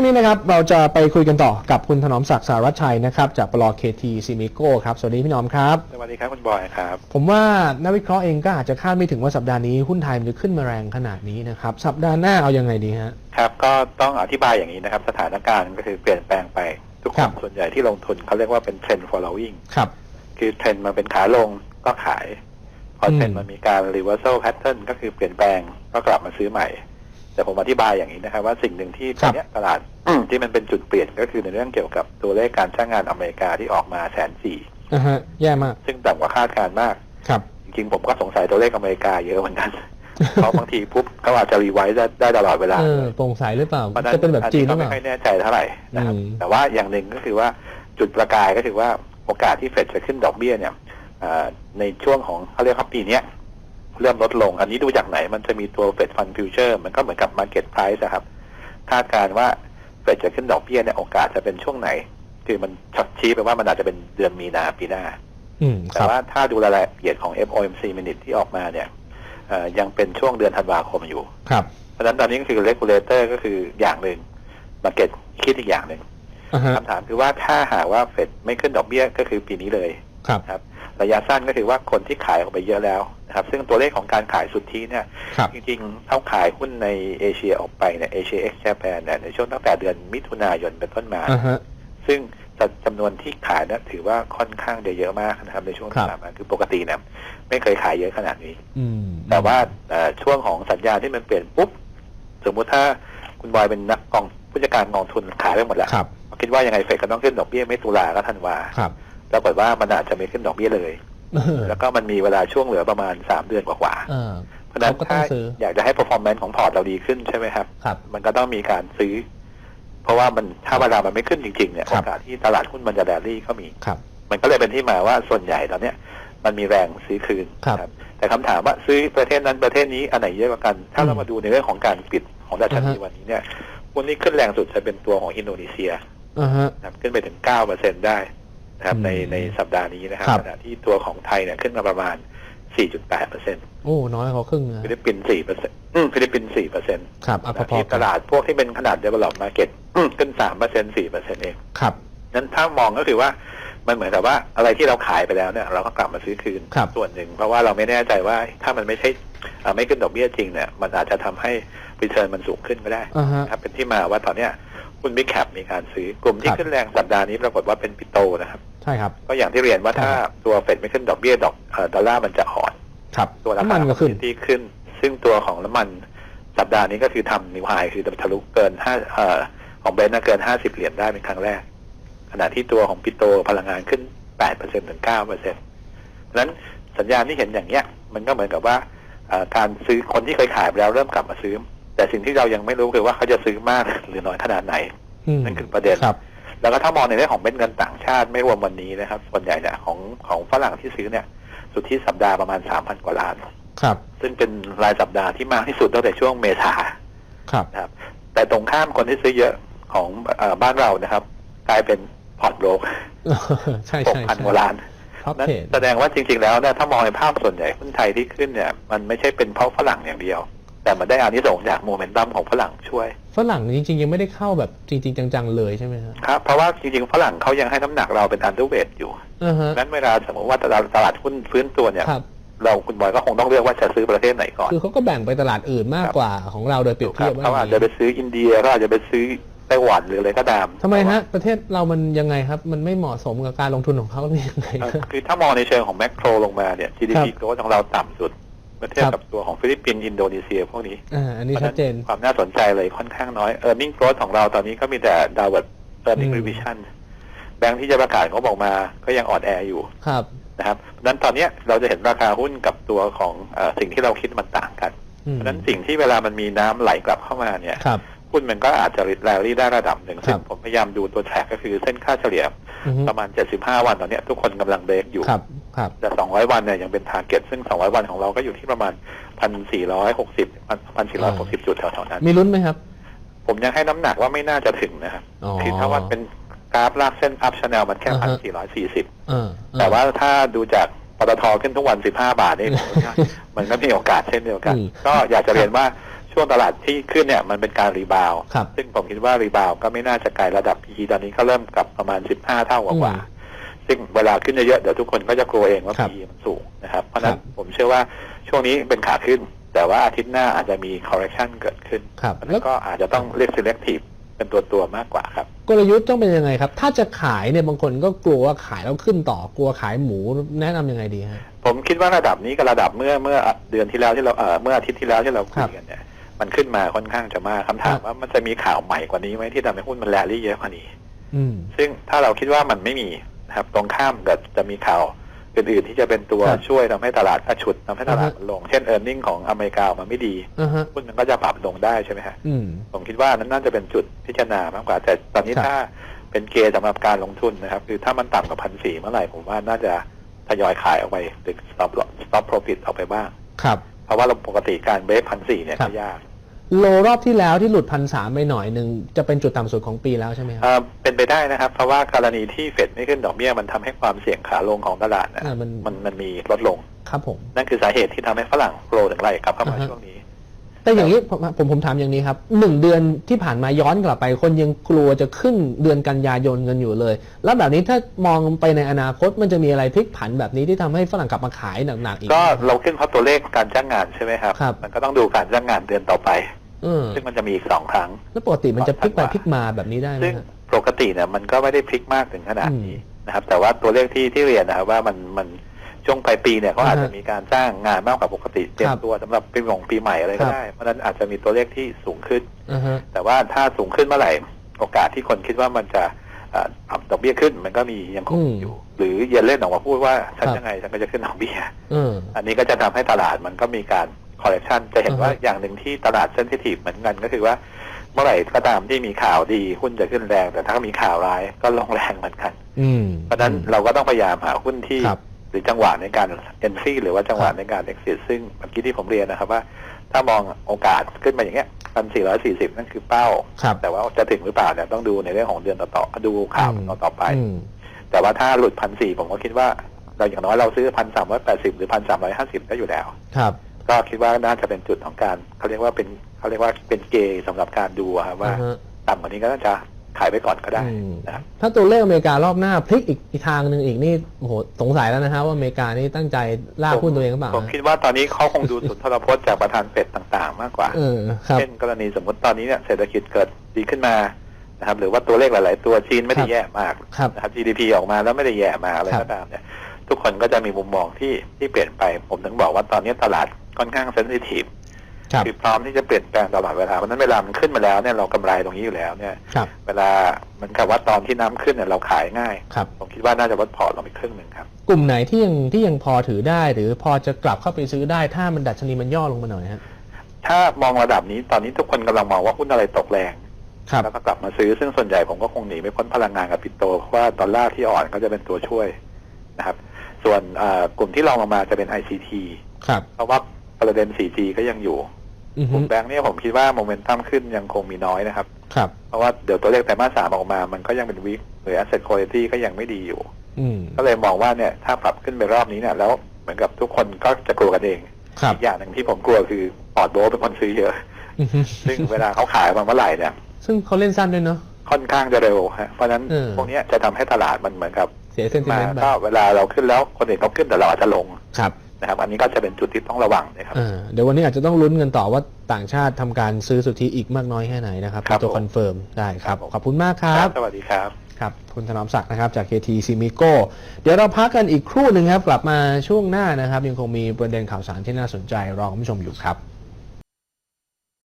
รุ่งนี้นะครับเราจะไปคุยกันต่อกับคุณถนอมศักดิ์สารวัชชัยนะครับจากปลเคทีซีมิโก้ครับ สวัสดีพี่หนอมครับ สวัสดีครับคุณบอยครับ ผมว่านักวิเคราะห์เองก็อาจจะคาดไม่ถึงว่าสัปดาห์นี้หุ้นไทยมันจะขึ้นมาแรงขนาดนี้นะครับ สัปดาห์หน้าเอายังไงดีฮะ ครับก็ต้องอธิบายอย่างนี้นะครับ สถานการณ์ก็คือเปลี่ยนแปลงไป ทุกคครันบ ส่วนใหญ่ที่ลงทุนเขาเรียกว่าเป็นเทรนด์ following ครับ คือเทรนด์มันเป็นขาลงก็ขาย พอเทรนด์อืมมันมีการ reversal pattern ก็คือเปลี่ยนแปลงก็กลับมาซื้อใหม่ แต่ผมอธิบายอย่างนี้นะครับ ว่าสิ่งหนึ่งที่ตอนเนี้ยตลาดที่มันเป็นจุดเปลี่ยนก็คือในเรื่องเกี่ยวกับตัวเลขการจ้างงานอเมริกาที่ออกมาแสนสี่อ่าฮะแย่มาก ซึ่งต่ำกว่าคาดการณ์มากครับจริงๆผมก็สงสัยตัวเลขอเมริกาเยอะเหมือนกันเพราะบางทีปุ๊บเขาอาจจะรีไวซ์ได้ได้ตลอดเวลาเออโปร่งใสหรือเปล่าพราฉจะเป็นแบบจีนหรือเปก็ล่าไม่ค่อยแน่ใจเท่าไหร่นะครับอืมแต่ว่าอย่างหนึ่งก็คือว่าจุดประกายก็คือว่าโอกาสที่เฟดจะขึ้นดอกเบี้ยเนี่ยอ่าในช่วงของเขาเรียกว่าปีเนี้ย เริ่มลดลง อันนี้ดูจากไหนมันจะมีตัวเฟดฟันฟิวเจอร์มันก็เหมือนกับมาเก็ตไพรซ์ครับคาดการณ์ว่าเฟดจะขึ้นดอกเบี้ยเนี่ยโอกาสจะเป็นช่วงไหน คือมันชักชี้ไปว่ามันอาจจะเป็นเดือนมีนาปีหน้าอืมคแต่รับว่าถ้าดูรายละเอียดของ FOMC minute ที่ออกมาเนี่ยเอ่อยังเป็นช่วงเดือนธันวาคมอยู่ครับเพราะฉะนั้นตอนนี้ก็คือ regulator ก็คืออย่างหนึ่งมาเก็ตคิดอีกอย่างหนึ่งอ่าฮะคำถามคือว่าถ้าหากว่าเฟดไม่ขึ้นดอกเบี้ยก็คือปีนี้เลยครับนะค รับระยะสั้นก็คือว่าคนที่ขายออกไปเยอะแล้วนะครับ ซึ่งตัวเลขของการขายสุทธิเนี่ยครับจริงๆเท่าขายหุ้นในเอเชียออกไปเนี่ยเอเชียเอ็กซ์แจแปนเนี่ยในช่วงตั้งแต่เดือนมิถุนายนเป็นต้นมาอ่าฮะซึ่งจำนวนที่ขายเนี่ยถือว่าค่อนข้างจะเยอะมากนะครับ ในช่วงครัที่บผ่านมาคือปกติเนี่ยไม่เคยขายเยอะขนาดนี้อืมแต่ว่าเอ่อช่วงของสัญญาณที่มันเปลี่ยนปุ๊บสมมุติถ้าคุณบอยเป็นนักกองผู้จัดการกองทุนขายไปหมดแล้วครับคิดว่ายังไงเฟดก็ต้องขึ้นดอกเบี้ยไม่ตุลาก็ธันวาครับ ปรากฏว่ามันอาจจะไม่ขึ้นดอกเบี้ยเลยเออแล้วก็มันมีเวลาช่วงเหลือประมาณสามเดือนกว่าเออๆเพราะฉะนั้นเขาก็ต้อถ้างซื้ออยากจะให้ performance ของพอร์ตเราดีขึ้นใช่ไหมครับครับ มันก็ต้องมีการซื้อ เพราะว่ามันถ้าเวลามันไม่ขึ้นจริงๆเนี่ยคโอรับกาสที่ตลาดหุ้นมันจะแรลลี่ก็มีครับมันก็เลยเป็นที่มาว่าส่วนใหญ่ตอนเนี้ยมันมีแรงซื้อคืนครับนะแต่คำถามว่าซื้อประเทศนั้นประเทศนี้อันไหนเยอะกว่ากัน ถ้าเราอืมมาดูในเรื่องของการปิดของดัชนีอ่าฮะวันนี้เนี่ยหุ้นที่ขึ้นแรงสุดจะเป็นตัวของอินโดนีเซียอ่าฮะนะครับขึ้นไปถึงเก้าเปอร์เซ็นได้ นะครับอืมในในสัปดาห์นี้นะครับครับขณะที่ตัวของไทยเนี่ยขึ้นมาประมาณ 4.8เปอร์เซ็นต์โอ้น้อยกว่าครึ่งนะฟิลิปปินส์4เปอร์เซ็นต์ฟิลิปปินส์4เปอร์เซ็นต์ครับอะพอที่ๆตกันลาดพวกที่เป็นขนาด develop market ขึ้น3เปอร์เซ็นต์4เปอร์เซ็นต์เองครับนั้นถ้ามองก็คือว่ามันเหมือนกับว่าอะไรที่เราขายไปแล้วเนี่ยเราก็กลับมาซื้อคืนครับส่วนหนึ่ง เพราะว่าเราไม่แน่ใจว่าถ้ามันไม่ใช่เอ่อไม่ขึ้นดอกเบี้ยจริงเนี่ยมันอาจจะทำให้ return มันสูงขึ้นก็ได้อ่าฮะนะครับเป็นที่มาว่าตอนเนี้ยหุ้นบิ๊กแคปมีการซื้อกลุ่มที่ครับขึ้นแรงสัปดาห์นี้ปรากฏว่าเป็นปิโตนะครับ ใช่ครับก็อย่างที่เรียนว่าใช่ถ้าตัวเฟดไม่ขึ้นดอกเบี้ยดอกเอ่อดอลลาร์มันจะอ่อนครับตัวราน้ำคามันก็ขึ้นที่ขึ้น ซึ่งตัวของน้ำมันสัปดาห์นี้ก็คือทำนิวไฮคือทะลุเกินห้าเอ่อของเบนซ์นะเกินห้าสิบเหรียญได้เป็นครั้งแรก ขณะที่ตัวของปิโตพลังงานขึ้นแปดเปอร์เซ็นถึงเก้าเปอร์เซ็นต์นั้นสัญญาณที่เห็นอย่างเนี้ย มันก็เหมือนกับว่าเอ่อการซื้อคนที่เคยขายไปแล้วเริ่มกลับมาซื้อ แต่สิ่งที่เรายังไม่รู้คือว่าเขาจะซื้อมากหรือน้อยขนาดไหนอืมนั่นคือประเด็นครับ แล้วก็ถ้ามองในเรื่องของเม็ดเงินต่างชาติไม่รวมวันนี้นะครับ ส่วนใหญ่เนี่ยของของฝรั่งที่ซื้อเนี่ย สุทธิสัปดาห์ประมาณสามพันกว่าล้าน ครับ ซึ่งเป็นรายสัปดาห์ที่มากที่สุดตั้งแต่ช่วงเมษาครับนะครับ แต่ตรงข้ามคนที่ซื้อเยอะของเออบ้านเรานะครับ กลายเป็นพอร์ตโบรกใช่หกใช่พันใช่กว่าล้านท็อปนั่นเทรดแสดงว่าจริง ๆ แล้วเนี่ยถ้ามองในภาพส่วนใหญ่หุ้นไทยที่ขึ้นเนี่ย มันไม่ใช่เป็นเพราะฝรั่งอย่างเดียว แต่มันได้อานิสงส์จากโมเมนตัมของฝรั่งช่วย ฝรั่งจริงๆ ยังไม่ได้เข้าแบบจริง ๆ จังๆ เลยใช่ไหมฮะครับ เพราะว่าจริงๆ ฝรั่งเขายังให้น้ำหนักเราเป็นอันเดอร์เวทอยู่อ่าฮะนั้นเวลาสมมติว่าตลาดตลาดหุ้นฟื้นตัวเนี่ย ครับ เราคุณบอยก็คงต้องเลือกว่าจะซื้อประเทศไหนก่อน คือเขาก็แบ่งไปตลาดอื่นมากกว่าของเราโดยเปรียบคเทีรัยบบว่าเขาอาจจะไปซื้ออินเดียก็อาจจะไปซื้อไต้หวันหรืออะไรก็ตามทำไมฮะ ประเทศเรามันยังไงครับ มันไม่เหมาะสมกับการลงทุนของเขาหรือยังไง เอ่อคือถ้ามองในเชิงของแมกโ o ลงมาเนี่ย GDP ครับโกรของเราต่ำสุด เมื่อเทียบครับกับตัวของฟิลิปปินส์อินโดนีเซียพวกนี้อ่าอันนี้เพราะชัดเจนความน่าสนใจเลยค่อนข้างน้อย e a r n i n g growth ของเราตอนนี้ก็มีแต่ดาวเวิร์ด earning อืม revision แบงค์ที่จะประกาศเขาบอกมาก็ยังอ่อนแออยู่ครับนะครับเพราะฉะนั้นตอนเนี้ยเราจะเห็นราคาหุ้นกับตัวของเออสิ่งที่เราคิดมันต่างกันอืมเพราะฉะนั้นสิ่งที่เวลามันมีน้ำไหลกลับเข้ามาเนี่ยครับหุ้นมันก็อาจจะริดแรลลี่ได้ระดับหนึ่งครับซึ่งผมพยายามดูตัวแทร็กก็คือเส้นค่าเฉลี่ยอือฮึประมาณ 75 วันตอนเนี้ยทุกคนกำลังเบรกอยู่ ครับครับแต่200วันเนี่ยยังเป็นทาร์เก็ตซึ่ง200วันของเราก็อยู่ที่ประมาณ1,460 1,460จุดแถวๆนั้น มีลุ้นไหมครับ ผมยังให้น้ำหนักว่าไม่น่าจะถึงนะครับอ๋อคือถ้าว่าเป็นกราฟลากเส้นอัพชแนลมันแค่อ่าฮะ1,440อ่าแต่ว่าถ้าดูจากปตทขึ้นทุกวัน15บาทนี่มันก็มีโอกาสเช่นเดียวกันอืมก็อยากจะเรียนว่าช่วงตลาดที่ขึ้นเนี่ยมันเป็นการรีบาวด์ครับซึ่งผมคิดว่ารีบาวด์ก็ไม่น่าจะไกลระดับ PE ตอนนี้ก็เริ่มกลับประมาณ 15 เท่ากว่าอืกมว่า ซึ่งเวลาขึ้นเยอะๆเดี๋ยวทุกคนก็จะกลัวเองว่า ครับ PE มันสูงนะครับ เพราะฉะนั้นครับผมเชื่อว่าช่วงนี้เป็นขาขึ้น แต่ว่าอาทิตย์หน้าอาจจะมี correction เกิดขึ้นครับเพราะฉะแล้นั้วนก็อาจจะต้องเรียก selective เป็นตัวตัวๆมากกว่าครับ กลยุทธ์ต้องเป็นยังไงครับ ถ้าจะขายเนี่ยบางคนก็กลัวว่าขายแล้วขึ้นต่อกลัวขายหมูแนะนำยังไงดีฮะ ผมคิดว่าระดับนี้กับระดับเมื่อเมื่อเดือนที่แล้วที่เราเอ่อเมื่ออาทิตย์ที่แล้วที่เราคุยกันเนี่ยมันขึ้นมาค่อนข้างจะมากคำถามครับ ว่ามันจะมีข่าวใหม่กว่านี้ไหมที่ทำให้หุ้นมันแรลลี่เยอะกว่านี้ อืม ซึ่งถ้าเราคิดว่ามันไม่มี นะครับตรงข้ามกับจะมีข่าวอื่นๆที่จะเป็นตัวครับช่วยทำให้ตลาดกระฉุดทำให้ตลาดอ่าฮะมันลง เช่นเออร์เน็งของอเมริกาออกมาไม่ดีอ่าฮะ หุ้นมันก็จะปรับลงได้ใช่ไหมฮะอืม ผมคิดว่านั้นน่าจะเป็นจุดพิจารณามากกว่า แต่ตอนนี้ครับ ถ้าเป็นเกณฑ์สำหรับการลงทุนนะครับ คือถ้ามันต่ำกว่าพันสี่เมื่อไหร่ผมว่าน่าจะทยอยขายออกไปหรือ stop loss- stop profit ออกไปบ้าง ครับ เพราะว่าเราปกติการเบรกพันสี่เนี่ยครัก็บยาก โลรอบที่แล้วที่หลุดพันสามไปหน่อยหนึ่งจะเป็นจุดต่ำสุดของปีแล้วใช่ไหมครับเอ่อเป็นไปได้นะครับ เพราะว่ากรณีที่เฟดไม่ขึ้นดอกเบี้ยมันทำให้ความเสี่ยงขาลงของตลาดนะอ่ามันมันมันมีลดลง ครับผม นั่นคือสาเหตุที่ทำให้ฝรั่งโกรถึงไหลกลับเข้ามาอ่าฮะ ช่วงนี้ แต่อย่างนี้ผมผมผมถามอย่างนี้ครับหนึ่งเดือนที่ผ่านมาย้อนกลับไป คนยังกลัวจะขึ้นเดือนกันยายนกันอยู่เลย แล้วแบบนี้ถ้ามองไปในอนาคตมันจะมีอะไรพลิกผันแบบนี้ที่ทำให้ฝรั่งกลับมาขายหนักๆอีก ก็เราขึ้นเพราะตัวเลขการจ้างงานใช่ไหมครับ ครับ มันก็ต้องดูการจ้างงานเดือนต่อไป เออซึ่งมันจะมีอีกสองครั้ง แล้วปกติมันจะพลิกไปก่อนพลิกมาแบบนี้ได้ไหมซึ่งฮะ ปกติเนี่ยมันก็ไม่ได้พลิกมากถึงขนาดนี้นะครับ แต่ว่าตัวเลขที่ที่เรียนนะครับว่ามันมันช่วงปลายปีเนี่ยเขาอาจจะมีการจ้างงานมากกว่าปกติเตรียคมรับตัวสำหรับปีหมงปีใหม่อะไรครัก็บได้เพราะฉะนั้นอาจจะมีตัวเลขที่สูงขึ้น อ่าฮะ แต่ว่าถ้าสูงขึ้นเมื่อไหร่โอกาสที่คนคิดว่ามันจะเอ่อปรับดอกเบี้ยขึ้นมันก็มียังคงอืมอยู่ หรือเยนเล่นออกมาพูดว่าฉันครับ ยังไงฉันก็จะขึ้นดอกเบี้ย เออ อันนี้ก็จะทำให้ตลาดมันก็มีการ correction จะเห็นว่าอ่าฮะอย่างหนึ่งที่ตลาดเซนซิทีฟเหมือนกันก็คือว่า เมื่อไหร่ก็ตามที่มีข่าวดีหุ้นจะขึ้นแรง แต่ถ้ามีข่าวร้ายก็ลงแรงเหมือนกันอืมเพราะฉะนั้นเราก็ต้องพยายามหาหุ้นที่ครับหรือจังหวะในการ entry หรือว่าจังหวะครับในการ exit ซึ่งเมื่อกี้ที่ผมเรียนนะครับว่า ถ้ามองโอกาสขึ้นมาอย่างเงี้ยพันสี่ร้อยสี่สิบนั่นคือเป้าครับแต่ว่าจะถึงหรือเปล่าเนี่ยต้องดูในเรื่องของเดือนต่อๆดูข่าวอืมต่อๆไปอืมแต่ว่าถ้าหลุดพันสี่ผมก็คิดว่าเราอย่างน้อยเราซื้อพันสามร้อยแปดสิบหรือพันสามร้อยห้าสิบได้อยู่แล้ว ครับ ก็คิดว่าน่าจะเป็นจุดของการเขาเรียกว่าเป็นเขาเรียกว่าเป็นเกย์สำหรับการดูอะครับว่าอ่าฮะต่ำกว่านี้ก็น่าจะขายไปก่อนก็ได้อืมนะครับถ้าตัวเลขอเมริการอบหน้าพลิกอีกอีกทางหนึ่งอีกนี่โอ้โหสงสัยแล้วนะฮะว่าอเมริกานี่ตั้งใจลากหุ้นตัวเองหรือเปล่าผมคิดว่าตอนนี้เขาคงดูสุนทรพจน์จากประธานเฟดต่างๆ มากกว่าเออครับเช่นกรณีสมมติตอนนี้เนี่ยเศรษฐกิจเกิดดีขึ้นมานะครับหรือว่าตัวเลขหลาย ๆ ตัวจีนไม่ได้ครับแย่มากครับนะครับ GDP ออกมาแล้วไม่ได้แย่มาอะไรครับก็ตามเนี่ยทุกคนก็จะมีมุมมองที่ที่เปลี่ยนไป ผมถึงบอกว่าตอนนี้ตลาด ค่อนข้างเซนซิทีฟครับคือพร้อมที่จะเปลี่ยนแปลงตลอดเวลาเพราะฉะนั้นเวลามันขึ้นมาแล้วเนี่ยเรากำไรตรงนี้อยู่แล้วเนี่ยครับเวลาเหมือนกับว่าตอนที่น้ำขึ้นเนี่ยเราขายง่ายครับผมคิดว่าน่าจะลดพอร์ตลงไปครึ่งหนึ่งครับ กลุ่มไหนที่ยังที่ยังพอถือได้ หรือพอจะกลับเข้าไปซื้อได้ ถ้ามันดัชนีมันย่อลงมาหน่อยฮะถ้ามองระดับนี้ตอนนี้ทุกคนกำลังมองว่าหุ้นอะไรตกแรงครับแล้วก็กลับมาซื้อซึ่งส่วนใหญ่ผมก็คงหนีไม่พ้นพลังงานกับปิโตเพราะว่าดอลลาร์ที่อ่อนก็จะเป็นตัวช่วยนะครับ ส่วนเอ่อกลุ่มที่รองลงมาจะเป็น ICT ครับเพราะว่า ประเด็น 4G ก็ยังอยู่อือกฮึลุ่มแบงค์เนี่ยผมคิดว่าโมเมนตัมขึ้นยังคงมีน้อยนะครับ ครับ เพราะว่าเดี๋ยวตัวเลขไตรมาสสามออกมา มันก็ยังเป็นวิกหรือ asset quality ก็ยังไม่ดีอยู่ อืมก็เลยมองว่าเนี่ยถ้าปรับขึ้นไปรอบนี้เนี่ยแล้วเหมือนกับทุกคนก็จะกลัวกันเอง ครับอีกอย่างหนึ่งที่ผมกลัวคือพอร์ตโบรกเป็นคนซื้อเยอะ อือฮึซึ่งเวลาเขาขายมาเมื่อไหร่เนี่ย ซึ่งเขาเล่นสั้นด้วยเนาะ ค่อนข้างจะเร็วฮะเพราะฉะนั้นเออ พวกเนี้ยจะทำให้ตลาดมันเหมือนกับเสียเซนติมาเมนต์ไปก็เวลาเราขึ้นแล้วคนอื่นเขาขึ้นแต่เราอาจจะลง ครับ นะครับอันนี้ก็จะเป็นจุดที่ต้องระวังนะครับเออเดี๋ยววันนี้อาจจะต้องลุ้นกันต่อว่าต่างชาติทำการซื้อสุทธิอีกมากน้อยแค่ไหนนะครับครับเป็นตัวผมคอนเฟิร์มได้ครับครับผมขอบคุณมากครับ สวัสดีครับ ครับ คุณถนอมศักดิ์นะครับจาก KT s i m i c o เดี๋ยวเราพักกันอีกครู่หนึ่งครับ กลับมาช่วงหน้านะครับ ยังคงมีประเด็นข่าวสารที่น่าสนใจรอคุณผู้ชมอยู่ครับ